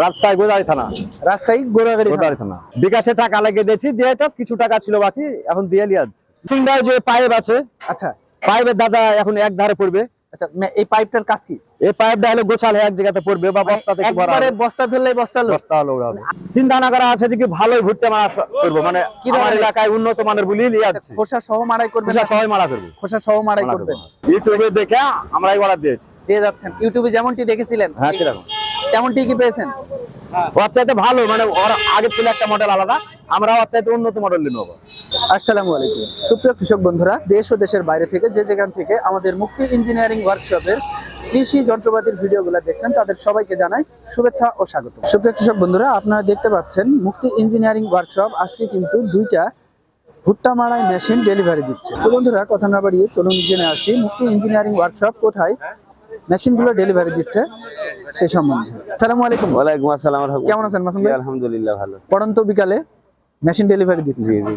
রাজশাহী গোদাগাড়ি থানা। রাজশাহী গোদাগাড়ি থানা। গোদাগাড়ি থানা। বিকাশে টাকা লাগিয়ে দিয়েছি দিয়ে তো কিছু টাকা ছিল বাকি এখন দিয়ে লিয়াজ যে পাইপ আছে আচ্ছা। পাইপের দাদা এখন এক ধারে পড়বে। আচ্ছা মে- এই পাইপটার কাজ কি? এই পাইপটা হলো গোছাল এক জায়গাতে পড়বে বা বস্তা থেকে ভরা একবারে বস্তা ধরলে বস্তা লোড বস্তা হলো ওরা। চিন্তা না করা আছে যে কি ভালোই ভুট্টা মারা করব মানে কি আমার এলাকায় উন্নত মানের বলি লিয়ে যাচ্ছে। খোসা সহ মারাই খোসা? সবাই মারা করব। খোসা সহ মারাই করব। ইউটিউবে দেখে আমরা এই অর্ডার দিয়েছি। দিয়ে যাচ্ছেন। ইউটিউবে যেমনটি দেখেছিলেন হ্যাঁ সেরকম। তেমনটি ঠিকই পেয়েছেন। ওর চাইতে ভালো মানে ওর আগে ছিল একটা মডেল আলাদা, আমরা ওর চাইতে উন্নত মডেল নেব। আসসালামু আলাইকুম। সুপ্রিয় কৃষক বন্ধুরা, দেশ ও দেশের বাইরে থেকে যে যেখান থেকে আমাদের মুক্তি ইঞ্জিনিয়ারিং ওয়ার্কশপের কৃষি যন্ত্রপাতির ভিডিওগুলো দেখছেন, তাদের সবাইকে জানাই শুভেচ্ছা ও স্বাগত। সুপ্রিয় কৃষক বন্ধুরা, আপনারা দেখতে পাচ্ছেন মুক্তি ইঞ্জিনিয়ারিং ওয়ার্কশপ আজকে কিন্তু দুইটা ভুট্টা মারাই মেশিন ডেলিভারি দিচ্ছে। তো বন্ধুরা, কথা না বাড়িয়ে চলুন জেনে আসি মুক্তি ইঞ্জিনিয়ারিং ওয়ার্কশপ কোথায় মেশিনগুলো ডেলিভারি দিচ্ছে সেই সম্বন্ধে। আসসালামু আলাইকুম। ওয়ালাইকুম আসসালাম। কেমন আছেন মাসুম ভাই? আলহামদুলিল্লাহ ভালো। পড়ন্ত বিকালে মেশিন ডেলিভারি দিচ্ছে। জি জি।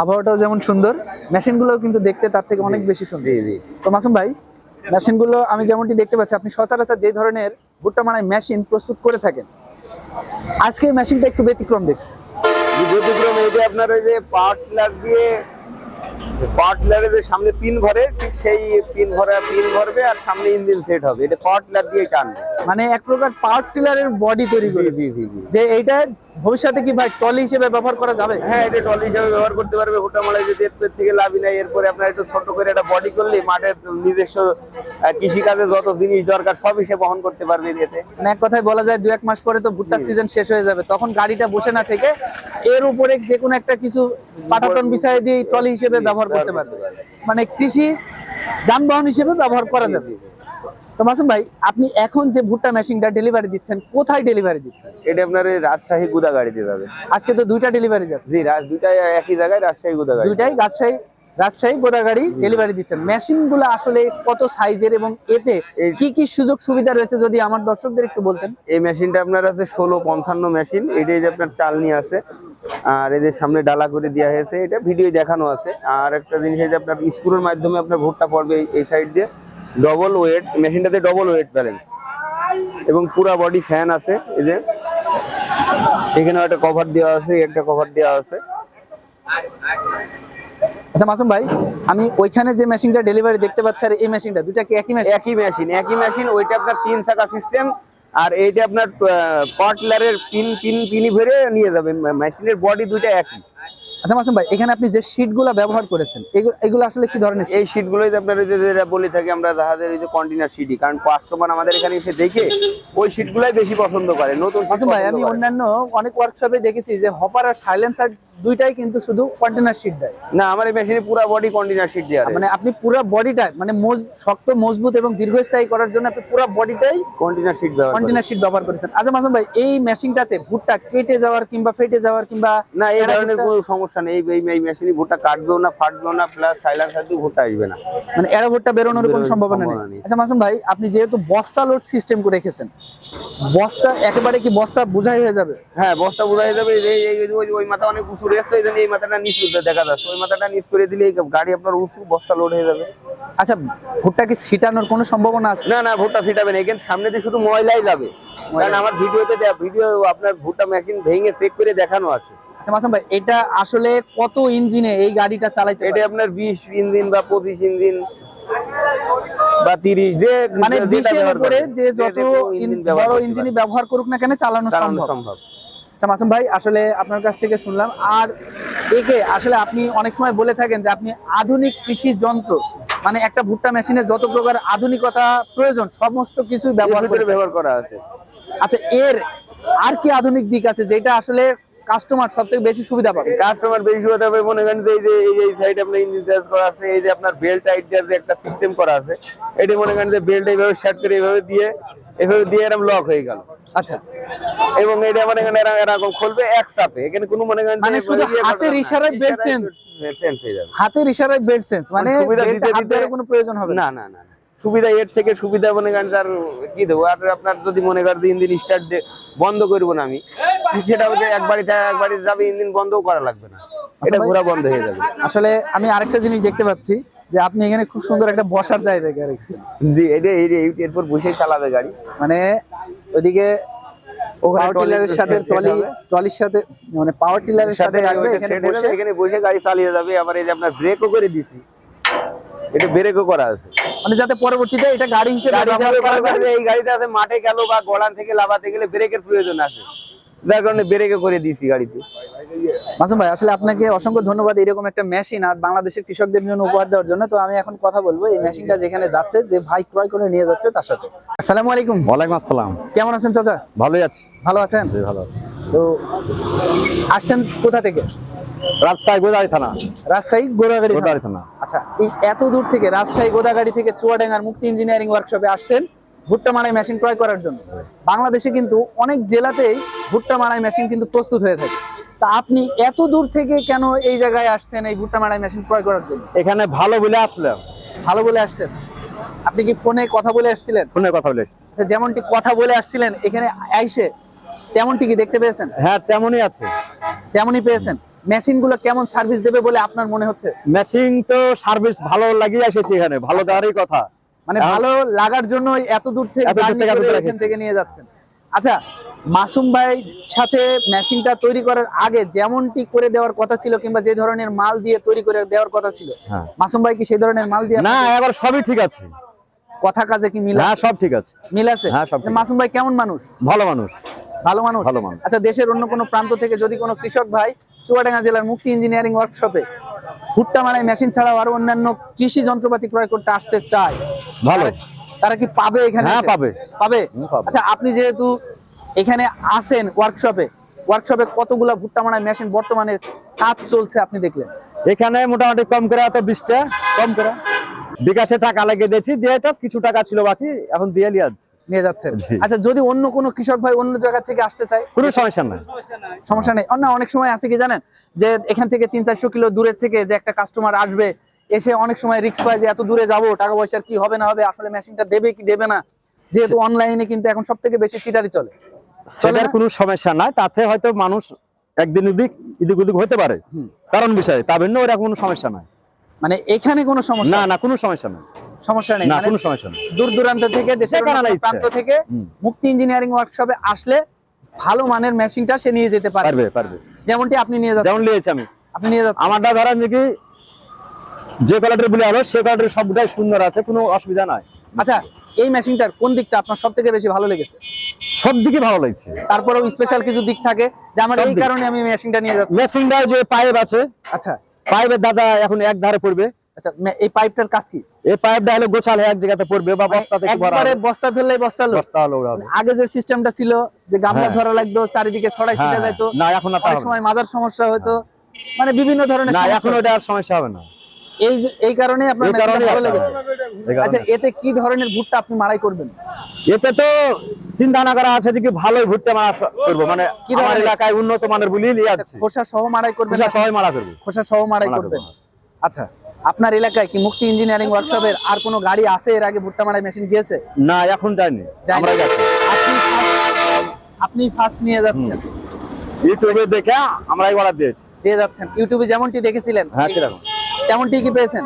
আবহাওয়াটাও যেমন সুন্দর মেশিনগুলোও কিন্তু দেখতে তার থেকে অনেক বেশি সুন্দর। জি জি। তো মাসুম ভাই মেশিনগুলো আমি যেমনটি দেখতে পাচ্ছি আপনি সচরাচর যে ধরনের ভুট্টা মারাই মেশিন প্রস্তুত করে থাকেন আজকে এই মেশিনটা একটু ব্যতিক্রম দেখছি। ব্যতিক্রম এই যে আপনার ওই যে পাওয়ার টিলার দিয়ে টিলারের যে সামনে পিন ভরে ঠিক সেই পিন ভরা পিন ভরবে আর সামনে ইঞ্জিন সেট হবে। এটা পাওয়ার টিলার দিয়ে টানবে। মানে এক প্রকার পাওয়ার টিলারের বডি তৈরি করে জি জি জি। যে এইটা ভবিষ্যতে কি ভাই টলি হিসেবে ব্যবহার করা যাবে? হ্যাঁ এটা টলি হিসেবে ব্যবহার করতে পারবে। হোটা মালাই যদি এর থেকে লাভই নাই এরপরে আপনার একটু ছোট করে একটা বডি করলে মাঠের নিজস্ব কৃষি কাজে যত জিনিস দরকার সব সে বহন করতে পারবে এতে মানে এক কথায় বলা যায় দু এক মাস পরে তো ভুট্টা সিজন শেষ হয়ে যাবে। তখন গাড়িটা বসে না থেকে এর উপরে যে কোনো একটা কিছু পাটাতন বিছাই দিয়ে ট্রলি হিসেবে ব্যবহার করতে পারবে। মানে কৃষি যানবাহন হিসেবে ব্যবহার করা যাবে। জি, জি। তো মাসুম ভাই আপনি এখন যে ভুট্টা মেশিনটা ডেলিভারি দিচ্ছেন কোথায় ডেলিভারি দিচ্ছেন? এটা আপনার রাজশাহী গুদা গাড়িতে যাবে। আজকে তো দুইটা ডেলিভারি যাচ্ছে। জি রাজ দুইটাই একই জায়গায় রাজশাহী গুদা গাড়ি দুইটাই রাজশাহী রাজশাহী গোদাগাড়ি ডেলিভারি দিচ্ছেন। মেশিনগুলো আসলে কত সাইজের এবং এতে কি কি সুযোগ সুবিধা রয়েছে যদি আমার দর্শকদের একটু বলতেন? এই মেশিনটা আপনার আছে ষোলো পঞ্চান্ন মেশিন। এটাই যে আপনার চাল নিয়ে আছে আর এদের সামনে ডালা করে দেওয়া হয়েছে। এটা ভিডিও দেখানো আছে। আর একটা জিনিস যে আপনার স্ক্রুর মাধ্যমে আপনার ভোটটা পড়বে এই- এই সাইড দিয়ে। ডবল ওয়েট মেশিনটাতে ডবল ওয়েট ব্যালেন্স এবং পুরা বডি ফ্যান আছে। এই যে এখানেও একটা কভার দেওয়া আছে একটা কভার দেওয়া আছে। আচ্ছা মাসুম ভাই আমি ওইখানে যে মেশিনটা ডেলিভারি দেখতে পাচ্ছি আর এই মেশিনটা দুইটা কি একই মেশিন একই মেশিন একই মেশিন ওইটা আপনার তিন চাকা সিস্টেম আর এইটা আপনার পার্টলারের পিন পিন পিনি ভরে নিয়ে যাবে মেশিনের বডি দুইটা একই। আচ্ছা মাসুম ভাই এখানে আপনি যে শীটগুলো ব্যবহার করেছেন এগুলো আসলে কি ধরনের? এই শীটগুলোই যে আপনার যে যেটা বলে থাকি আমরা জাহাজের ওই যে কন্টেনার শীটই কারণ কাস্টমার আমাদের এখানে এসে দেখে ওই শীটগুলাই বেশি পছন্দ করে নতুন মাসুম ভাই আমি অন্যান্য অনেক ওয়ার্কশপে দেখেছি যে হপার আর সাইলেন্সার দুইটাই কিন্তু শুধু কন্টেনার শীট দেয়। না আমার এই মেশিনে পুরো বডি কন্টেনার শীট দেওয়া মানে আপনি পুরো বডিটা মানে শক্ত মজবুত এবং দীর্ঘস্থায়ী করার জন্য আপনি পুরো বডিটাই কন্টেনার শীট ব্যবহার কন্টেনার শীট ব্যবহার করেছেন। আচ্ছা মাসুম ভাই এই মেশিনটাতে ভুট্টা কেটে যাওয়ার কিংবা ফেটে যাওয়ার কিংবা না এই ধরনের কোনো সমস্যা নেই। এই এই মেশিনে ভুট্টা কাটবেও না ফাটবেও না প্লাস সাইলেন্সার দিয়ে ভুট্টা আসবে না। মানে এরা ভুট্টা বেরোনোর কোনো সম্ভাবনা নেই। আচ্ছা মাসুম ভাই আপনি যেহেতু বস্তা লোড সিস্টেম করে রেখেছেন বস্তা একেবারে কি বস্তা বোঝাই হয়ে যাবে? হ্যাঁ বস্তা বোঝাই যাবে। এই ওই মাথা অনেক উঁচু রেস্ট এই জন্য এই মাথাটা নিচ দেখা যাচ্ছে। ওই মাথাটা নিচ করে দিলে এই গাড়ি আপনার উঁচু বস্তা লোড হয়ে যাবে। আচ্ছা ভুট্টা কি ছিটানোর কোনো সম্ভাবনা আছে? না না ভুট্টা ফিটাবে না। এখানে সামনে দিয়ে শুধু ময়লাই যাবে। কারণ আমার ভিডিওতে ভিডিও আপনার ভুট্টা মেশিন ভেঙে চেক করে দেখানো আছে। আচ্ছা মাসুম ভাই এটা আসলে কত ইঞ্জিনে এই গাড়িটা চালাইতে এটা আপনার বিশ ইঞ্জিন বা পঁচিশ ইঞ্জিন বা তিরিশ যে মানে যেটা বিশের ব্যবহার উপরে যে যত যে ইঞ্জিন ব্যবহার বড় ইঞ্জিনই ব্যবহার করুক না কেন চালানো সম্ভব। আচ্ছা মাসুম ভাই আসলে আপনার কাছ থেকে শুনলাম। আর একে আসলে আপনি অনেক সময় বলে থাকেন যে আপনি আধুনিক কৃষি যন্ত্র মানে একটা ভুট্টা মেশিনে যত প্রকার আধুনিকতা প্রয়োজন সমস্ত কিছু ব্যবহার করে ব্যবহার করা আছে। আচ্ছা এর আর কি আধুনিক দিক আছে যেটা আসলে কাস্টমার সব থেকে বেশি সুবিধা পাবে? কাস্টমার বেশি সুবিধা হবে মনে করেন যে এই যে এই যে এই সাইডে আপনার ইঞ্জিন চার্জ করা আছে এই যে আপনার বেল্ট টাইট যে একটা সিস্টেম করা আছে এটা মনে করেন যে বেল্ট এইভাবে সেট করে এইভাবে দিয়ে এভাবে দিয়ে এরকম লক হয়ে গেল। আচ্ছা। এবং এটা মানে এরা এরকম খুলবে এক চাপে এখানে কোনো মনে করেন মানে শুধু হাতের ইশারায় ইশারায় change? belt হয়ে যাবে। হাতের ইশারায় বেল্ট সেন্স মানে সুবিধা দিতে দিতে- কোনো প্রয়োজন হবে না। না না। সুবিধা এর থেকে সুবিধা মনে করেন তার কি দেবো? আর আপনার যদি মনে করেন ইঞ্জিন স্টার্ট বন্ধ করব না আমি সেটা হচ্ছে এক বাড়িতে এক বাড়িতে যাবে ইঞ্জিন বন্ধও করা লাগবে না। এটা ভাই- ঘোরা বন্ধ হয়ে যাবে। আসলে আমি আরেকটা জিনিস দেখতে পাচ্ছি। যে আপনি এখানে খুব সুন্দর একটা বসার জায়গা রেখেছেন। জি এটা এই এই- এরপর বসেই চালাবে গাড়ি। মানে ওইদিকে পাওয়ার টিলারের সাথে। ট্রলি ট্রলির সাথে মানে পাওয়ার টিলারের সাথে রাখবে এখানে বসে এখানে বসে গাড়ি চালিয়ে যাবে। আবার এই যে আপনার ব্রেকও করে দিছি। এটা ব্রেকও করা আছে। মানে যাতে পরবর্তীতে এটা গাড়ি হিসেবে ব্যবহার করা যায়। এই গাড়িটা মাঠে গেল বা গলান থেকে লাভাতে গেলে ব্রেকের প্রয়োজন আছে। যার কারণে ব্রেকও করে দিয়েছি গাড়িতে। মাসুম ভাই আসলে আপনাকে অসংখ্য ধন্যবাদ এরকম একটা মেশিন আর বাংলাদেশের কৃষকদের জন্য উপহার দেওয়ার জন্য। তো আমি এখন কথা বলব এই মেশিনটা যেখানে যাচ্ছে যে ভাই ক্রয় করে নিয়ে যাচ্ছে তার সাথে। আসসালামু আলাইকুম। ওয়ালাইকুম আসসালাম। কেমন আছেন চাচা? ভালোই আছি। ভালো আছেন? জি ভালো আছি। তো আসছেন কোথা থেকে? রাজশাহী গোদাগাড়ি থানা। রাজশাহী গোদাগাড়ি থানা। গোদাগাড়ি থানা। আচ্ছা এই এত দূর থেকে রাজশাহী গোদাগাড়ি থেকে চুয়াডাঙ্গার মুক্তি ইঞ্জিনিয়ারিং ওয়ার্কশপে আসছেন। ভুট্টা মারাই মেশিন ক্রয় করার জন্য। বাংলাদেশে কিন্তু অনেক জেলাতেই ভুট্টা মারাই মেশিন কিন্তু প্রস্তুত হয়ে থাকে। তা আপনি এত দূর থেকে কেন এই জায়গায় আসছেন এই ভুট্টা মারাই মেশিন ক্রয় করার জন্য? এখানে ভালো বলে আসলাম। ভালো বলে আসছেন? আপনি কি ফোনে কথা বলে আসছিলেন? ফোনে কথা বলে। আচ্ছা যেমনটি কথা বলে আসছিলেন এখানে আইসে তেমনটি কি দেখতে পেয়েছেন? হ্যাঁ তেমনই আছে। তেমনই পেয়েছেন। মেশিনগুলো কেমন সার্ভিস দেবে বলে আপনার মনে হচ্ছে? মেশিন তো সার্ভিস ভালো লাগিয়ে এসেছি এখানে ভালো দেওয়ারই কথা। মানে ভালো লাগার জন্য এত দূর থেকে এখান নিয়ে যাচ্ছেন। আচ্ছা মাসুম ভাই সাথে মেশিনটা তৈরি করার আগে যেমনটি করে দেওয়ার কথা ছিল কিংবা যে ধরনের মাল দিয়ে তৈরি করে দেওয়ার কথা ছিল হ্যাঁ। মাসুম ভাই কি সেই ধরনের মাল দিয়ে না এবার সবই ঠিক আছে। কথা কাজে কি মিল হ্যাঁ সব ঠিক আছে। মিল আছে? হ্যাঁ, সব মাসুম ভাই কেমন মানুষ? ভালো মানুষ। ভালো মানুষ? ভালো মানুষ। আচ্ছা দেশের অন্য কোনো প্রান্ত থেকে যদি কোনো কৃষক ভাই চুয়াডাঙ্গা জেলার মুক্তি ইঞ্জিনিয়ারিং ওয়ার্কশপে ভুট্টা মারাই মেশিন ছাড়াও আরও অন্যান্য কৃষি যন্ত্রপাতি ক্রয় করতে আসতে চায়। ভালো। তারা- কি পাবে এখানে হ্যাঁ পাবে। পাবে? আচ্ছা আপনি যেহেতু এখানে আসেন ওয়ার্কশপে ওয়ার্কশপে কতগুলা ভুট্টা মারাই মেশিন বর্তমানে কাজ চলছে আপনি দেখলেন? এখানে মোটামুটি কম করে এত বিশটা। কম করে? বিকাশে টাকা লাগিয়ে দিয়েছি দিয়ে তো কিছু টাকা ছিল বাকি এখন দিয়ে লিয়ে যাচ্ছে। নিয়ে যাচ্ছেন। জি। আচ্ছা যদি অন্য কোনো কৃষক ভাই অন্য জায়গা থেকে আসতে চায়? কোনো সমস্যা নাই। সমস্যা নেই। না অনেক সময় আছে কি জানেন? যে এখান থেকে তিন চারশো কিলো দূরের থেকে যে একটা কাস্টমার আসবে এসে অনেক সময় রিস্ক পায় যে এত দূরে যাব টাকা পয়সার কি হবে না হবে আসলে মেশিনটা দেবে কি দেবে না? যেহেতু অনলাইনে কিন্তু এখন সব থেকে বেশি চিটারি চলে। সেটার? কোনো সমস্যা নাই তাতে হয়তো মানুষ একদিন এদিক এদিক ওদিক হতে পারে। কারণ বিষয়ে তা ভিন্ন ওরা কোনো সমস্যা নাই। মানে এখানে কোনো সমস্যা না না কোনো সমস্যা নাই। সমস্যা নেই। না মানে কোনো সমস্যা নাই। দূর দূরান্ত থেকে দেশের। প্রান্ত মুক্তি ইঞ্জিনিয়ারিং ওয়ার্কশপে আসলে ভালো মানের মেশিনটা সে নিয়ে যেতে পারবে পারবে। যেমনটি আপনি নিয়ে যাচ্ছেন। যেমন নিয়েছি আমি। আপনি নিয়ে যাচ্ছেন। আমারটা ধরেন যে কি? যে কোয়ালিটির বলে আলো সে সবটাই সুন্দর আছে কোনো অসুবিধা নাই। আচ্ছা এই মেশিনটার কোন দিকটা আপনার সব থেকে বেশি ভালো লেগেছে? সব দিকে ভালো লাগছে। তারপরেও স্পেশাল কিছু দিক থাকে যে আমার এই কারণে আমি মেশিনটা নিয়ে যাচ্ছি। মেশিনটা যে পাইপ আছে আচ্ছা। পাইপের দাদা এখন এক ধারে পড়বে। আচ্ছা এই পাইপটার কাজ কি? এই পাইপটা হলো গোছাল এক জায়গাতে পড়বে বা বস্তা থেকে একবারে বস্তা ধরলে বস্তা হলো? বস্তা হলো ওরা আগে যে সিস্টেমটা ছিল যে গামলা হ্যাঁ। ধরা লাগতো চারিদিকে ছড়াই হ্যাঁ, ছিটা যাইতো না এখন আর। সময় মাজার সমস্যা হতো মানে বিভিন্ন ধরনের না এখন ওটা আর সমস্যা হবে না। এই এই কারণে আপনার ভালো লেগেছে। আচ্ছা এতে কি ধরনের ভুট্টা আপনি মারাই করবেন? এতে তো চিন্তা না করা আছে যে কি ভালোই ভুট্টা মারা করব। মানে কি আমার এলাকায় উন্নত মানের বলি নিয়ে আচ্ছা, খোসা সহ করবেন খোসা? সবাই মারা করব। খোসা সহ করবেন। আচ্ছা আপনার এলাকায় কি মুক্তি ইঞ্জিনিয়ারিং ওয়ার্কশপের আর কোনো গাড়ি আছে? এর আগে ভুট্টা মারাই মেশিন গিয়েছে? না এখন যায়নি যায়নি। আমরা যাচ্ছি। আপনি আপনি ফার্স্ট নিয়ে যাচ্ছেন। ইউটিউবে দেখে আমরাই অর্ডার দিয়েছি। দিয়ে যাচ্ছেন। ইউটিউবে যেমনটি দেখেছিলেন হ্যাঁ সেরকম। তেমনটি কি পেয়েছেন।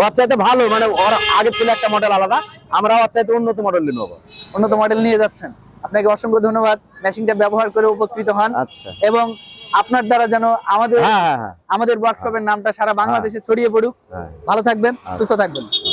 ওর চাইতে ভালো মানে ওর আগে ছিল একটা মডেল আলাদা আমরা ওর চাইতে উন্নত মডেল নিয়ে নেব। উন্নত মডেল নিয়ে যাচ্ছেন। আপনাকে অসংখ্য ধন্যবাদ। মেশিনটা ব্যবহার করে উপকৃত হন। আচ্ছা। এবং আপনার দ্বারা যেন আমাদের হ্যাঁ হ্যাঁ হ্যাঁ। আমাদের ওয়ার্কশপের নামটা সারা বাংলাদেশে ছড়িয়ে পড়ুক। ভালো থাকবেন সুস্থ থাকবেন।